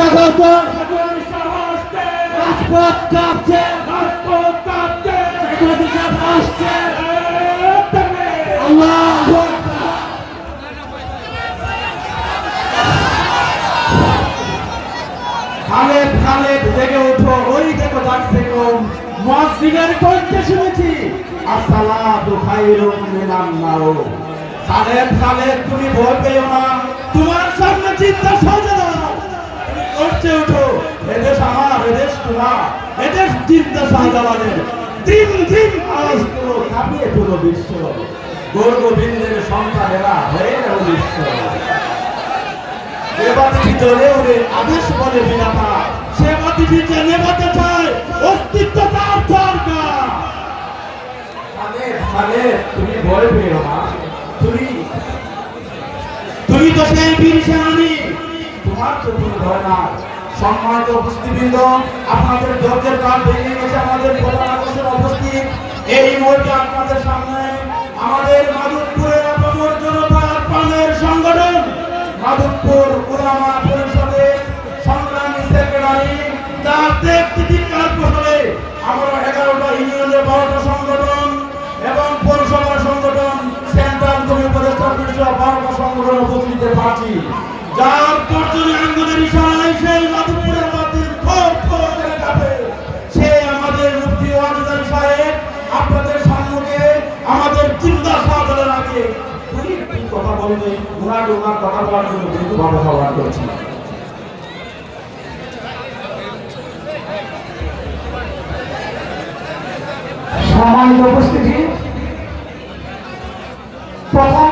স্বাগত। সকল সাহসকে রাজপথ কাঁপছে। রাজপথ কাঁপছে। আসছে। আল্লাহ খালেদ খালেদ জেগে উঠো ওই দেখো ডাকছে কোন মসজিদের কণ্ঠে শুনেছি আসসালাতু খায়রুম মিনান নাও খালেদ খালেদ তুমি ভয় পেও না তোমার সামনে চিন্তা সাজা দাও উঠো। এদেশ আমার এদেশ তোমার এদেশ দিন দিন তুলো বিশ্ব। হয়ে গেল বিশ্ব। উঠে আদেশ বলে সে মাটিটিতে নেবাতে চায়, অস্তিত্ব তার দরকার। তুমি ভয় না। তুমি তুমি তো সেই বীর সেনানি। তো কোনো সম্মানিত আপনাদের ধৈর্যের কাল ভেঙে গেছে, আমাদের প্রধান এই মুহূর্তে আপনাদের সামনে আমাদের মাধবপুরের অপমর জনতার প্রাণের সংগঠন, মাধবপুর উলামা পরিষদের সংগ্রামী সেক্রেটারি ব্যক্তিত্বের প্রসারে আমরা এগারোটা ইউনিয়নের বারোটা সংগঠন এবং পৌরসভার সংগঠন, সেন্ট্রাল কমি উপদেষ্টা পরিষদ বারোটা সংগঠন উপস্থিত পাচ্ছি যার ওনাকে ওনার কথা বলার জন্য কিন্তু ভালো আহ্বান করছি সম্মানিত উপস্থিতি প্রথম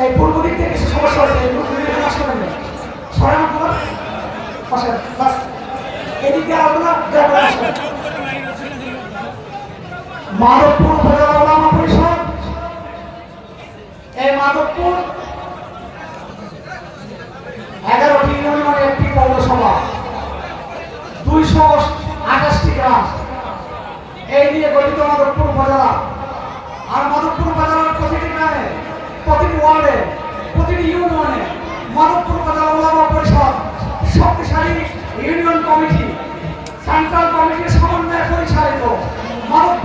এই পূর্ব দিক থেকে সমস্যা হয়েছে, এই পূর্ব দিকে করেন না সরেন আপনারা। পাশে বাস। এদিক আপনারা আসবেন। মাধবপুর উপজেলা ওলামা পরিষদ। এই মাধবপুর এগারোটি ইউনিয়নের একটি পৌরসভা, দুইশো আঠাশটি গ্রাম। এই নিয়ে গঠিত মাধবপুর উপজেলা। আর মাধবপুর উপজেলার প্রতিটি গ্রামে প্রতিটি ওয়ার্ডে, প্রতিটি ইউনিয়নে মানবপুর উপজেলা পরিষদ, শক্তিশালী ইউনিয়ন কমিটি, সেন্ট্রাল কমিটির সমন্বয়ে পরিচালিত মাধবপুরের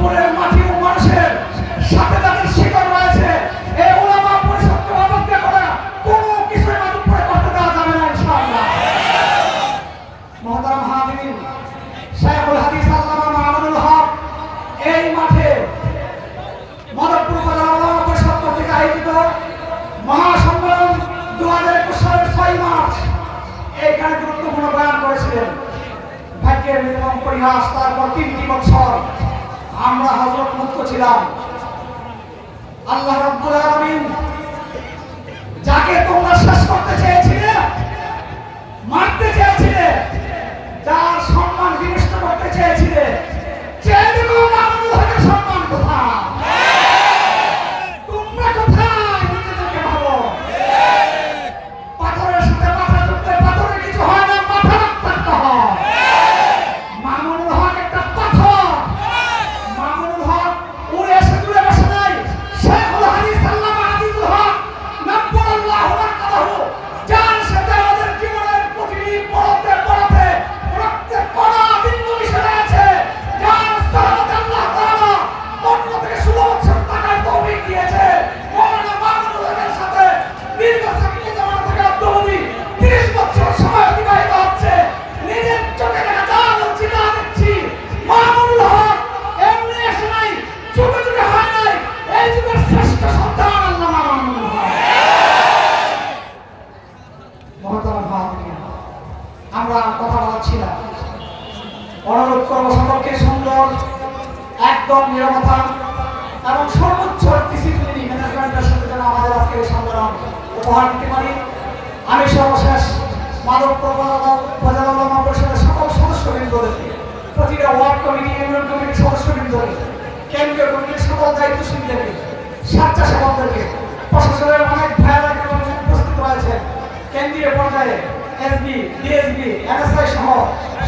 ডিএসবি এনএসআই সহ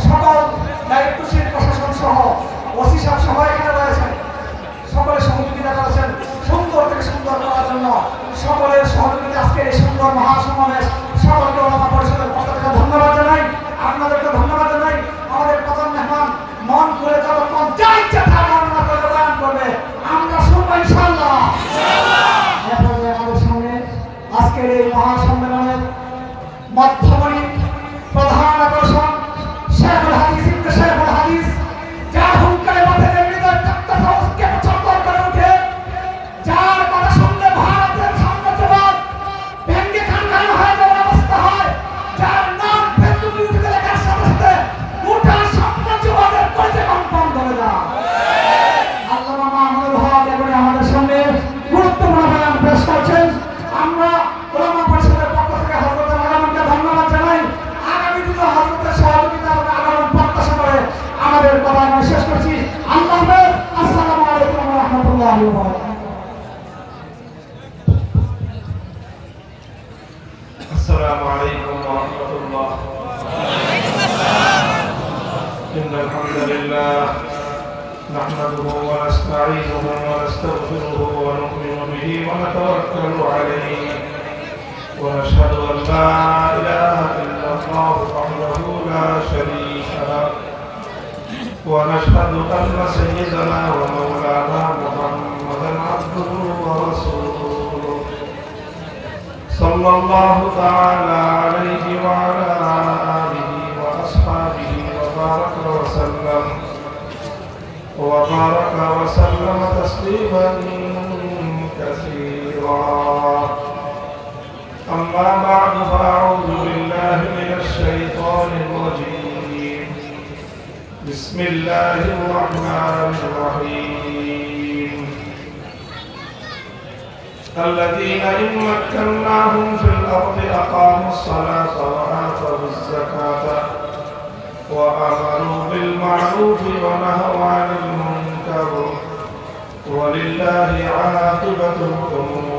সকল দায়িত্বশীল প্রশাসন সহ ওসি সাহেব সহ এখানে রয়েছেন। সকলের সহযোগিতা করেছেন। সুন্দর থেকে সুন্দর করার জন্য সকলের সহযোগিতা। আজকের এই সুন্দর মহাসমাবেশ সকলকে ওলামা পরিষদের পক্ষ থেকে ধন্যবাদ জানাই। আপনাদেরকে ধন্যবাদ জানাই। আমাদের প্রধান মেহমান মন করে যতক্ষণ যা ইচ্ছা তা বর্ণনা করে বয়ান করবে। আমরা শুনব ইনশাআল্লাহ। এরপরে আমাদের সামনে আজকের এই মহাসম্মেলনের মধ্যমণি لا إله إلا الله وحده لا شريك له. ونشهد أن سيدنا ومولانا محمدا عبده ورسوله. صلى الله تعالى عليه وعلى آله وأصحابه وبارك وسلم. وبارك وسلم تسليما كثيرا. أما بعد فأعوذ بالله من الشيطان الرجيم. بسم الله الرحمن الرحيم. الذين إن مكناهم في الأرض أقاموا الصلاة وآتوا الزكاة وأمروا بالمعروف ونهوا عن المنكر. ولله عاقبة الأمور.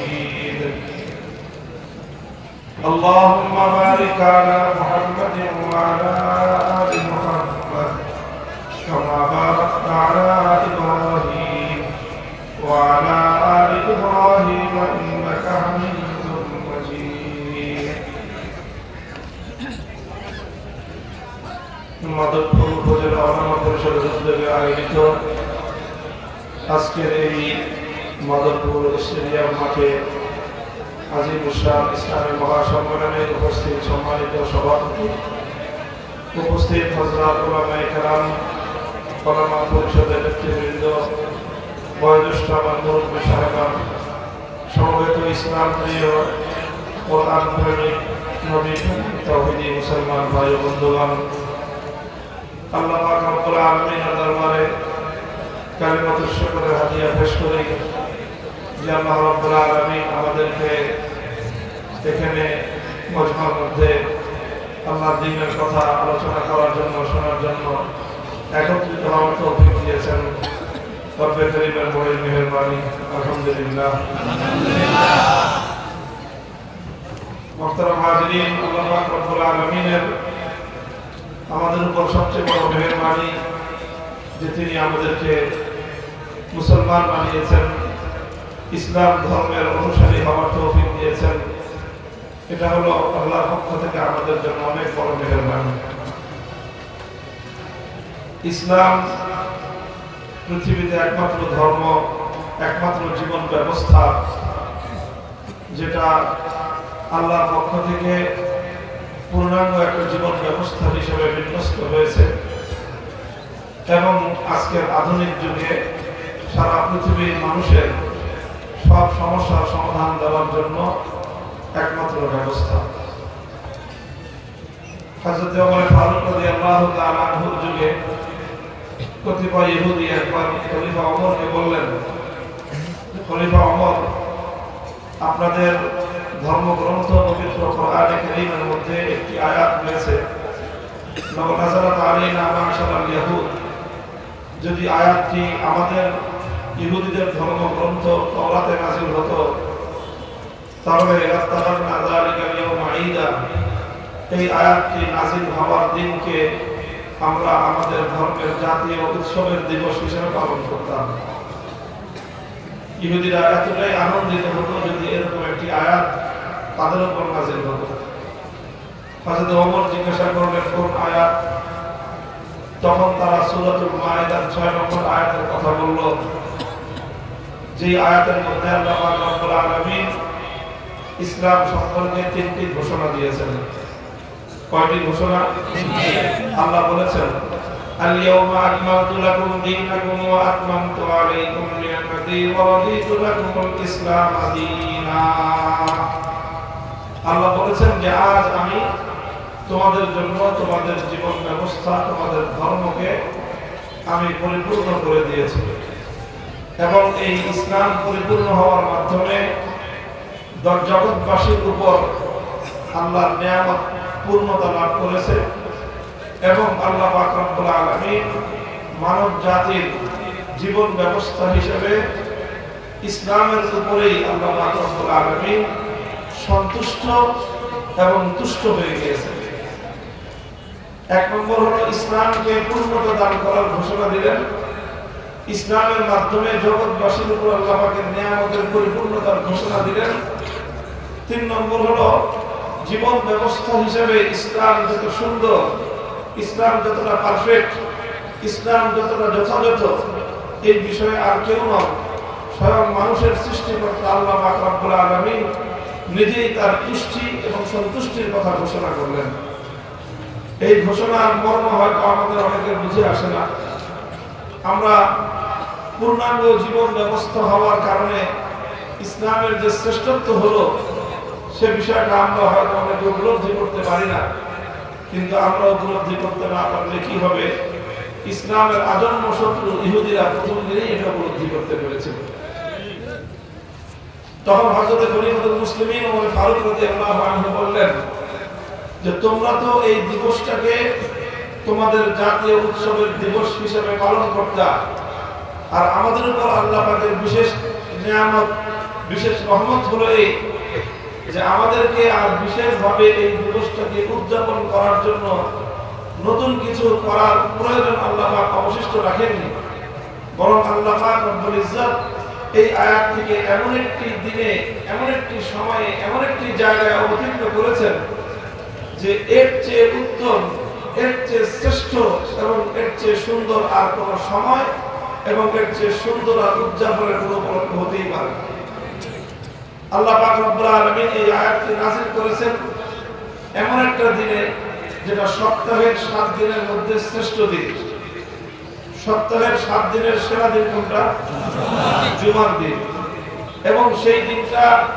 اللهم بارك على محمد وعلى آل محمد كما باركت على إبراهيم وعلى آل إبراهيم إنك حميد مجيد মাধবপুর উপজেলা অনামা পরিষদের উদ্যোগে আয়োজিত আজকের এই মাধবপুর স্টেডিয়াম মাঠে আজিম ইসলামী মহাসম্মেলনে উপস্থিত সম্মানিত সভাপতি, উপস্থিত হজরত ওলামায়ে কেরাম কলামা পরিষদের নেতৃবৃন্দ, বয়োজ্যেষ্ঠ আমার মুরব্বী সাহেবান সমবেত ইসলাম প্রিয় কোরআন প্রেমিক নবী তৌহিদি মুসলমান ও বন্ধুগণ, আল্লাহ রব্বুল আলামিনের দরবারে কালিমাতুর যে কথা আলোচনা করার জন্য, শোনার জন্য একত্রিত আলহামদুলিল্লাহ। মোহতারাম আমাদের উপর সবচেয়ে বড় মেহেরবানি যে তিনি আমাদেরকে মুসলমান বানিয়েছেন। ইসলাম ধর্মের অনুসারী হওয়ার তৌফিক দিয়েছেন। এটা হলো আল্লাহর পক্ষ থেকে আমাদের জন্য অনেক বড় মেহেরবানি। ইসলাম পৃথিবীতে একমাত্র ধর্ম, একমাত্র জীবন ব্যবস্থা, যেটা আল্লাহর পক্ষ থেকে পূর্ণাঙ্গ একটা জীবন ব্যবস্থা হিসেবে বিন্যস্ত হয়েছে। এবং আজকের আধুনিক যুগে সারা পৃথিবীর মানুষের সব সমস্যার সমাধান দেওয়ার জন্য একমাত্র ব্যবস্থা। আপনাদের ধর্মগ্রন্থ মধ্যে একটি আয়াত রয়েছে যদি আয়াতটি আমাদের ইহুদিদের ধর্মগ্রন্থ তাওরাতে নাযিল হতো। ঈদা এই আয়াতটি নাজিল হওয়ার দিনকে আমরা আমাদের ধর্মের জাতীয় উৎসবের দিবস হিসেবে পালন করতাম। ইহুদিরা এতটাই আনন্দিত হতো যদি এরকম একটি আয়াত তাদের উপর নাজিল হতো। হযরত ওমর জিজ্ঞাসা করলেন, কোন আয়াত? তখন তারা সূরাতুল মাইদার 6 নম্বর আয়াতের কথা বলল যে আয়াতের মধ্যে আল্লাহ পাক রব্বুল আলামিন ইসলাম সম্পর্কে তিনটি ঘোষণা দিয়েছেন কয়টি ঘোষণা আল্লাহ বলেছেন اليوم أكملت لكم دينكم وأتممت عليكم نعمتي ورضيت لكم الإسلام دينا আল্লাহ বলেছেন যে আজ আমি তোমাদের জন্য তোমাদের জীবন ব্যবস্থা তোমাদের ধর্মকে আমি পরিপূর্ণ করে দিয়েছি এবং এই ইসলাম পরিপূর্ণ হওয়ার মাধ্যমে জগৎবাসীর উপর আল্লাহর নিয়ামত পূর্ণতা লাভ করেছে এবং আল্লাহ পাক রব্বুল আলামিন মানব জাতির জীবন ব্যবস্থা হিসেবে ইসলামের উপরেই আল্লাহ পাক রব্বুল আলামিন সন্তুষ্ট এবং তুষ্ট হয়ে গিয়েছে এক নম্বর হলো ইসলামকে পূর্ণতা দান করার ঘোষণা দিলেন। ইসলামের মাধ্যমে জগৎবাসীর উপর আল্লাহ পাকের নিয়ামতের পরিপূর্ণতার ঘোষণা দিলেন। তিন নম্বর হলো, জীবন ব্যবস্থা হিসেবে ইসলাম যত সুন্দর, ইসলাম যতটা পারফেক্ট ইসলাম যতটা যথাযথ, এই বিষয়ে আর কেউ নয়। স্বয়ং মানুষের সৃষ্টিকর্তা আল্লাহ পাক রব্বুল আলামিন নিজেই তার তুষ্টি এবং সন্তুষ্টির কথা ঘোষণা করলেন। এই ঘোষণার মর্ম হয়তো আমাদের অনেকের বুঝে আসে না। আমরা পূর্ণাঙ্গ জীবন ব্যবস্থা হওয়ার কারণে ইসলামের যে শ্রেষ্ঠত্ব হলো, সে বিষয়টা আমরা হয়তো অনেকে উপলব্ধি করতে পারি না। কিন্তু আমরা উপলব্ধি করতে না পারলে কি হবে? ইসলামের আজন্ম শত্রু ইহুদিরা প্রথম দিনেই এটা উপলব্ধি করতে পেরেছিল তখন হজরত খলিফাতুল মুসলিমিন ওমর ফারুক রাদিয়াল্লাহু আনহু বললেন যে, তোমরা তো এই দিবসটাকে তোমাদের জাতীয় উৎসবের দিবস হিসেবে পালন করতা। আর আমাদের উপর আল্লাহ পাকের বিশেষ নিয়ামত, বিশেষ রহমত হলো এই যে আমাদেরকে আর বিশেষভাবে এই দিবসটাকে উদযাপন করার জন্য নতুন কিছু করার প্রয়োজন আল্লাহ পাক অবশিষ্ট রাখেননি। বরং আল্লাহ পাক রব্বুল ইজ্জত এই আয়াত থেকে এমন একটি দিনে, এমন একটি সময়ে, এমন একটি জায়গায় অবতীর্ণ করেছেন যে এর চেয়ে উত্তম এর চেয়ে শ্রেষ্ঠ এবং এর চেয়ে সুন্দর আর কোন সময় এবং এর চেয়ে সুন্দর আর উদযাপনের কোনো উপলক্ষ হতেই পারে আল্লাহ এই আয়াতটি নাযিল করেছেন এমন একটা দিনে যেটা সপ্তাহের সাত দিনের মধ্যে শ্রেষ্ঠ দিন। সপ্তাহের সাত দিনের সেরা দিন কোনটা? জুমার দিন। এবং সেই দিনটা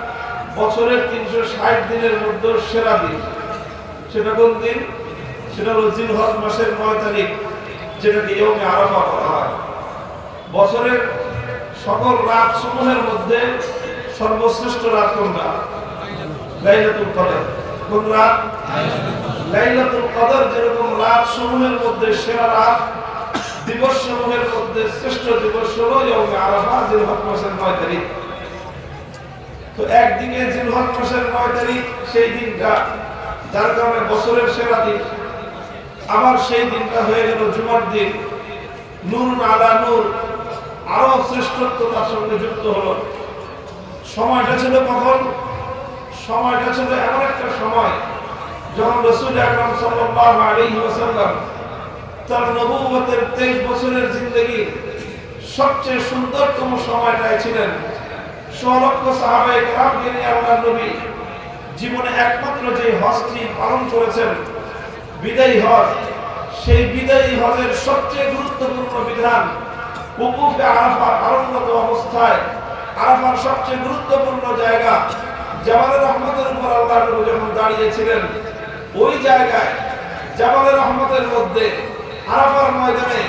বছরের তিনশো ষাট দিনের মধ্যে সেরা দিন। সেটা কোন দিন? সেটা হলো জিলহজ মাসের নয় তারিখ, যেটাকে ইয়মে আরাফা বলা হয়। বছরের সকল রাত সমূহের মধ্যে সর্বশ্রেষ্ঠ রাত কোনটা? লাইলাতুল কদর। কোন রাত? লাইলাতুল কদর যেরকম রাত সমূহের মধ্যে সেরা রাত, দিবস সমূহের মধ্যে শ্রেষ্ঠ দিবস হলো ইয়মে আরাফা জিলহজ মাসের নয় তারিখ। তো একদিকে জিলহজ মাসের নয় তারিখ, সেই দিনটা, যার কারণে বছরের সেরা দিন। আবার সেই দিনটা হয়ে গেল জুমার দিন। নূর আলা নূর। আরও শ্রেষ্ঠত্ব তার সঙ্গে যুক্ত হলো। সময়টা ছিল কখন? সময়টা ছিল এমন একটা সময় যখন রসুল আকরাম সাল্লাল্লাহু আলাইহি ওয়াসাল্লাম তার নবুয়তের 23 বছরের জিন্দেগি সবচেয়ে সুন্দরতম সময়টায় ছিলেন। সলক্ষ সাহাবায়ে কেরামকে নিয়ে আল্লাহর নবী জীবনে একমাত্র যে হজটি পালন করেছেন বিদায়ী হজ সেই বিদায়ী হজের সবচেয়ে গুরুত্বপূর্ণ বিধান উকুফে আরাফা পালনগত অবস্থায় আরাফার সবচেয়ে গুরুত্বপূর্ণ জায়গা জামালের রহমতের উপর আল্লাহ নবী যখন দাঁড়িয়েছিলেন, ওই জায়গায় জাবালে রহমতের মধ্যে আরাফার ময়দানে,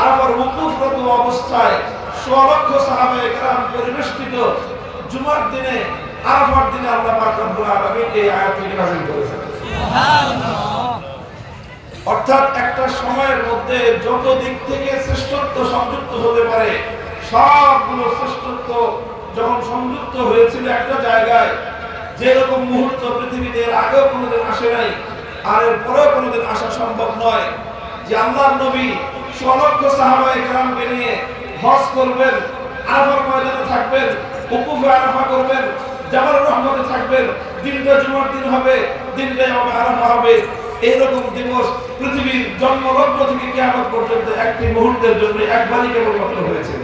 আরাফার উকুফরত অবস্থায় সোয়া লক্ষ সাহাবে একরাম পরিবেষ্টিত জুমার দিনে, আরাফার দিনে আল্লাহ পাক রব্বুল আলামিন এই আয়াতটি নাযিল করেছেন। অর্থাৎ একটা সময়ের মধ্যে যত দিক থেকে শ্রেষ্ঠত্ব সংযুক্ত হতে পারে, সবগুলো শ্রেষ্ঠত্ব যখন সংযুক্ত হয়েছিল একটা জায়গায়, যেরকম মুহূর্ত পৃথিবীতে এর আগেও কোনোদিন আসে নাই, আর এর পরেও কোনোদিন আসা সম্ভব নয়, যে আল্লাহর নবী স্বলক্ষ সাহাবায়ে কেরামকে নিয়ে হজ করবেন, আরাফার ময়দানে থাকবেন, উকুফে আরাফা করবেন জামাল রহমতে থাকবেন, দিনটা জুমার দিন হবে দিনটা হবে আরাফা হবে। এইরকম দিবস পৃথিবীর জন্মলগ্ন থেকে পর্যন্ত একটি মুহূর্তের জন্য একবারই কেবলমাত্র হয়েছিল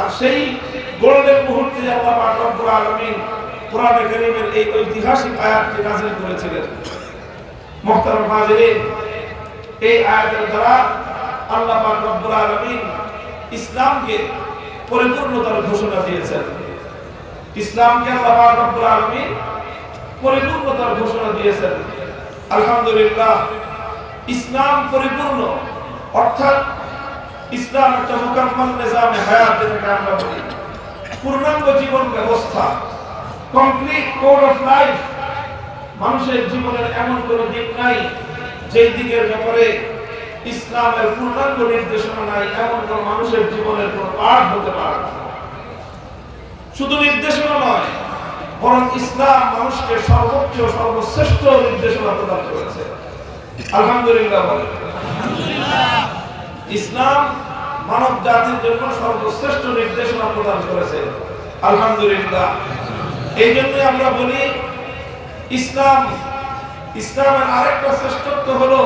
আর সেই গোল্ডেন মুহূর্তে আল্লাহ রব্বুল আলামিন এই ঐতিহাসিক আয়াতটি নাযিল করেছিলেন। এই আয়াতের দ্বারা আল্লাহ রব্বুল আলামিন ইসলামকে পরিপূর্ণতার ঘোষণা দিয়েছেন। ইসলামকে আল্লাহ রব্বুল আলামিন পরিপূর্ণতার ঘোষণা দিয়েছেন। আলহামদুলিল্লাহ, ইসলাম পরিপূর্ণ। অর্থাৎ ইসলাম একটা মুকাম্মাল নিজামে হায়াত যেটাকে আমরা বলি। পূর্ণাঙ্গ জীবন ব্যবস্থা, কমপ্লিট কোড অফ লাইফ। মানুষের জীবনের এমন কোনো দিক নাই, যেই দিকের ব্যাপারে ইসলামের পূর্ণাঙ্গ নির্দেশনা নাই, এমন কোন মানুষের জীবনের কোন পাঠ হতে পারে শুধু নির্দেশনা নয় বরং ইসলাম মানুষকে সর্বোচ্চ সর্বশ্রেষ্ঠ নির্দেশনা প্রদান করেছে। আলহামদুলিল্লাহ ইসলাম মানব জাতির জন্য সর্বশ্রেষ্ঠ নির্দেশনা প্রদান করেছে। আলহামদুলিল্লাহ। এই জন্য আমরা বলি, ইসলাম, ইসলামের আরেকটা শ্রেষ্ঠত্ব হলো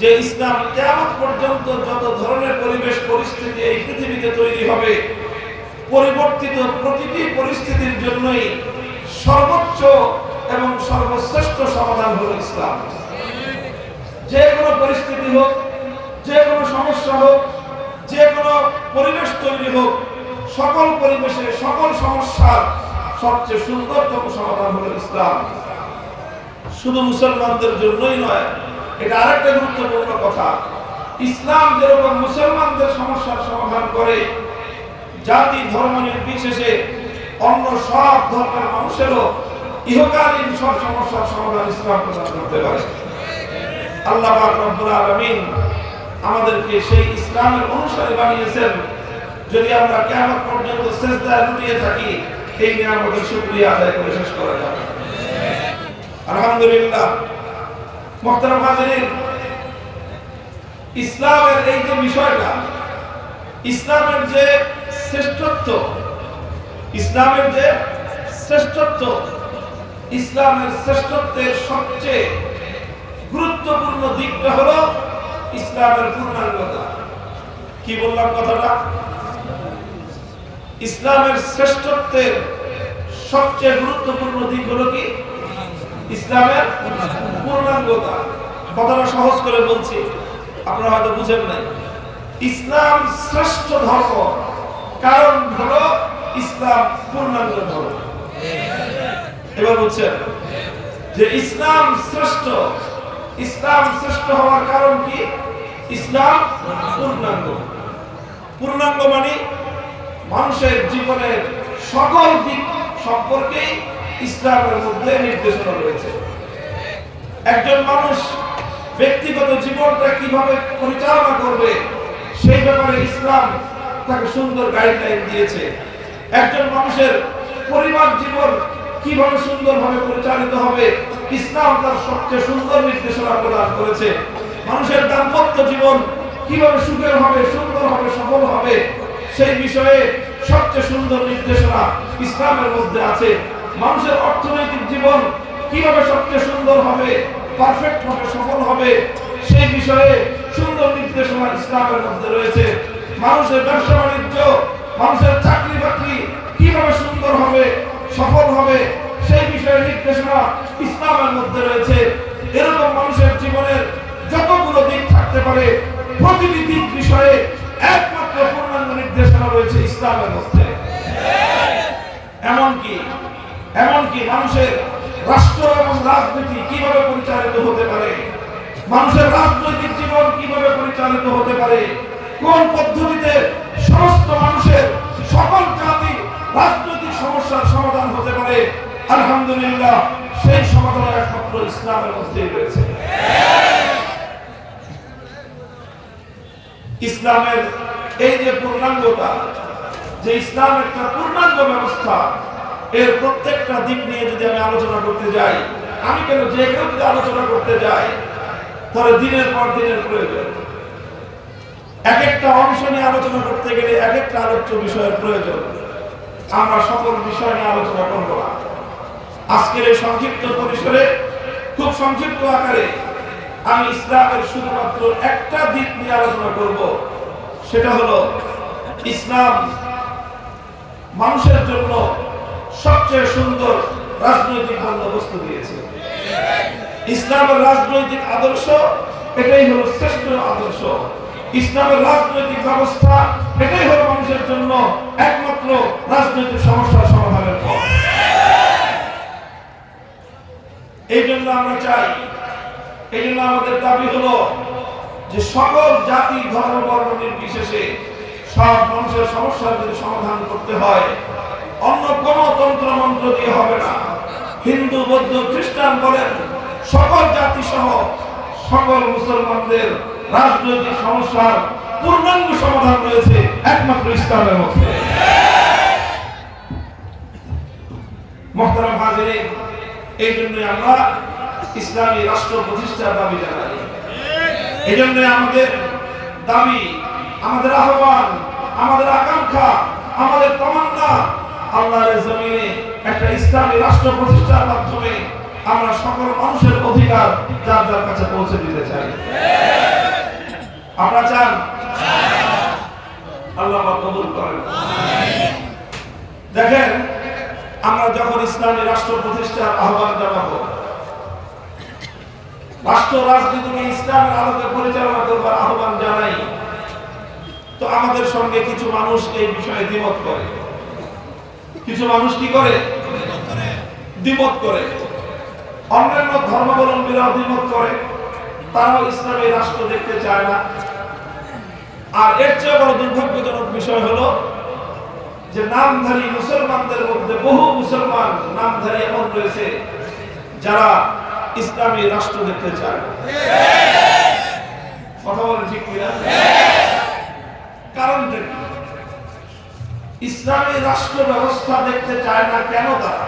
যে ইসলাম কেমন পর্যন্ত যত ধরনের পরিবেশ, পরিস্থিতি এই পৃথিবীতে তৈরি হবে পরিবর্তিত প্রতিটি পরিস্থিতির জন্যই সর্বোচ্চ এবং সর্বশ্রেষ্ঠ সমাধান হলো ইসলাম। যে কোনো পরিস্থিতি হোক, যে কোনো সমস্যা হোক, যে কোনো পরিবেশ তৈরি হোক, সকল পরিবেশে সকল সমস্যার সবচেয়ে সুন্দরতম সমাধান হলো ইসলাম। শুধু মুসলমানদের জন্যই নয়, এটা আরেকটা গুরুত্বপূর্ণ কথা। ইসলাম যেরকম মুসলমানদের সমস্যার সমাধান করে জাতি ধর্ম নির্বিশেষে অন্য সব ধর্মের মানুষেরও ইহকালীন সব সমস্যার সমাধান ইসলাম প্রদান করতে পারে। আল্লাহ রব্বুল আলামিন আমাদেরকে সেই ইসলামের অনুসারী বানিয়েছেন। যদি আমরা কিয়ামত পর্যন্ত সেজদায় লুটিয়ে থাকি, এই নিয়ামতের শুকরিয়া আদায় করে শেষ করা যাবে। আলহামদুলিল্লাহ, মুহতারাম ইসলামের এই যে বিষয়টা, ইসলামের যে শ্রেষ্ঠত্ব। ইসলামের যে শ্রেষ্ঠত্ব, ইসলামের শ্রেষ্ঠত্বের সবচেয়ে গুরুত্বপূর্ণ দিকটা হলো ইসলামের পূর্ণাঙ্গতা। কি বললাম কথাটা? ইসলামের শ্রেষ্ঠত্বের সবচেয়ে গুরুত্বপূর্ণ দিক হলো কি? ইসলামের পূর্ণাঙ্গতা। কথাটা সহজ করে বলছি, আপনারা হয়তো বুঝেন নাই। ইসলাম শ্রেষ্ঠ ধর্ম। কারণ হলো ইসলাম পূর্ণাঙ্গ ধর্ম এবার বুঝছেন যে ইসলাম শ্রেষ্ঠ। ইসলাম শ্রেষ্ঠ হওয়ার কারণ কি? ইসলাম পূর্ণাঙ্গ। পূর্ণাঙ্গ মানে মানুষের জীবনের সকল দিক সম্পর্কেই ইসলামের মধ্যে নির্দেশনা রয়েছে। একজন মানুষ ব্যক্তিগত জীবনটা কীভাবে পরিচালনা করবে, সেই ব্যাপারে ইসলাম তাকে সুন্দর গাইডলাইন দিয়েছে। একজন মানুষের পরিবার জীবন কীভাবে সুন্দরভাবে পরিচালিত হবে, ইসলাম তার সবচেয়ে সুন্দর নির্দেশনা প্রদান করেছে। মানুষের দাম্পত্য জীবন কীভাবে সুখের হবে, সুন্দর হবে, সফল হবে, সেই বিষয়ে সবচেয়ে সুন্দর নির্দেশনা ইসলামের মধ্যে আছে। মানুষের অর্থনৈতিক জীবন কীভাবে সবচেয়ে সুন্দর হবে পারফেক্ট হবে সফল হবে, সেই বিষয়ে সুন্দর নির্দেশনা ইসলামের মধ্যে রয়েছে। মানুষের ব্যবসা বাণিজ্য, মানুষের চাকরি বাকরি কীভাবে সুন্দর হবে, সফল হবে, সেই বিষয়ে নির্দেশনা ইসলামের মধ্যে রয়েছে। এরকম মানুষের জীবনের যতগুলো দিক থাকতে পারে, প্রতিটি দিক বিষয়ে একমাত্র পূর্ণাঙ্গ নির্দেশনা রয়েছে ইসলামের মধ্যে। এমনকি এমনকি মানুষের রাষ্ট্র এবং রাজনীতি কীভাবে পরিচালিত হতে পারে, মানুষের রাজনৈতিক জীবন কীভাবে পরিচালিত হতে পারে কোন পদ্ধতিতে সমস্ত মানুষের সকল জাতি রাজনৈতিক সমস্যার সমাধান হতে পারে, আলহামদুলিল্লাহ, সেই সমাধান একমাত্র ইসলামের মধ্যেই রয়েছে। ইসলামের এই যে পূর্ণাঙ্গতা, যে ইসলাম একটা পূর্ণাঙ্গ ব্যবস্থা, এর প্রত্যেকটা দিক নিয়ে যদি আমি আলোচনা করতে যাই, আমি কেন যে কেউ যদি আলোচনা করতে যাই, তাহলে দিনের পর দিনের প্রয়োজন। এক একটা অংশ নিয়ে আলোচনা করতে গেলে এক একটা আলোচ্য বিষয়ের প্রয়োজন। আমরা সকল বিষয় নিয়ে আলোচনা করব না। আজকের এই সংক্ষিপ্ত পরিসরে, খুব সংক্ষিপ্ত আকারে আমি ইসলামের শুধুমাত্র একটা দিক নিয়ে আলোচনা করব। সেটা হলো, ইসলাম মানুষের জন্য সবচেয়ে সুন্দর রাজনৈতিক বন্দোবস্ত দিয়েছে। ইসলামের রাজনৈতিক আদর্শ, এটাই হলো শ্রেষ্ঠ আদর্শ। ইসলামের রাজনৈতিক ব্যবস্থা এটাই হলো মানুষের জন্য একমাত্র রাজনৈতিক সমস্যার সমাধানের পথ। এই জন্য আমরা চাই, এই জন্য আমাদের দাবি হলো যে সকল জাতি, ধর্ম, বর্ণ নির্বিশেষে সব মানুষের সমস্যার যদি সমাধান করতে হয়, অন্য কোন তন্ত্র মন্ত্র দিয়ে হবে না। হিন্দু, বৌদ্ধ, খ্রিস্টান বলেন, সকল জাতি সহ সকল মুসলমানদের রাজনৈতিক সমস্যার পূর্ণাঙ্গ সমাধান রয়েছে একমাত্র ইসলামের মধ্যে। মহতারাম এই আমরা ইসলামী রাষ্ট্র প্রতিষ্ঠার দাবি জানাই। এই জন্য আমাদের দাবি, আমাদের আহ্বান, আমাদের আকাঙ্ক্ষা, আমাদের তমান্না, আল্লাহর জমিনে একটা ইসলামী রাষ্ট্র প্রতিষ্ঠার মাধ্যমে আমরা সকল মানুষের অধিকার যার যার কাছে পৌঁছে দিতে চাই। আমরা চান? আল্লাহ কবুল করেন। দেখেন, আমরা যখন ইসলামী রাষ্ট্র প্রতিষ্ঠার আহ্বান জানাব, রাষ্ট্র রাজনীতিকে ইসলামের আলোকে পরিচালনা করবার আহ্বান জানাই, তো আমাদের সঙ্গে কিছু মানুষ এই বিষয়ে দ্বিমত করে। কিছু মানুষ কি করে? দ্বিমত করে। অন্যান্য ধর্মাবলম্বীরাও দ্বিমত করে। তারাও ইসলামী রাষ্ট্র দেখতে চায় না। আর এর চেয়ে বড় দুর্ভাগ্যজনক বিষয় হলো যে নামধারী মুসলমানদের মধ্যে বহু মুসলমান নামধারী এমন রয়েছে যারা ইসলামী রাষ্ট্র দেখতে চায়। কথা বলেন ঠিক কিনা? কারণ ইসলামী রাষ্ট্র ব্যবস্থা দেখতে চায় না কেন তারা?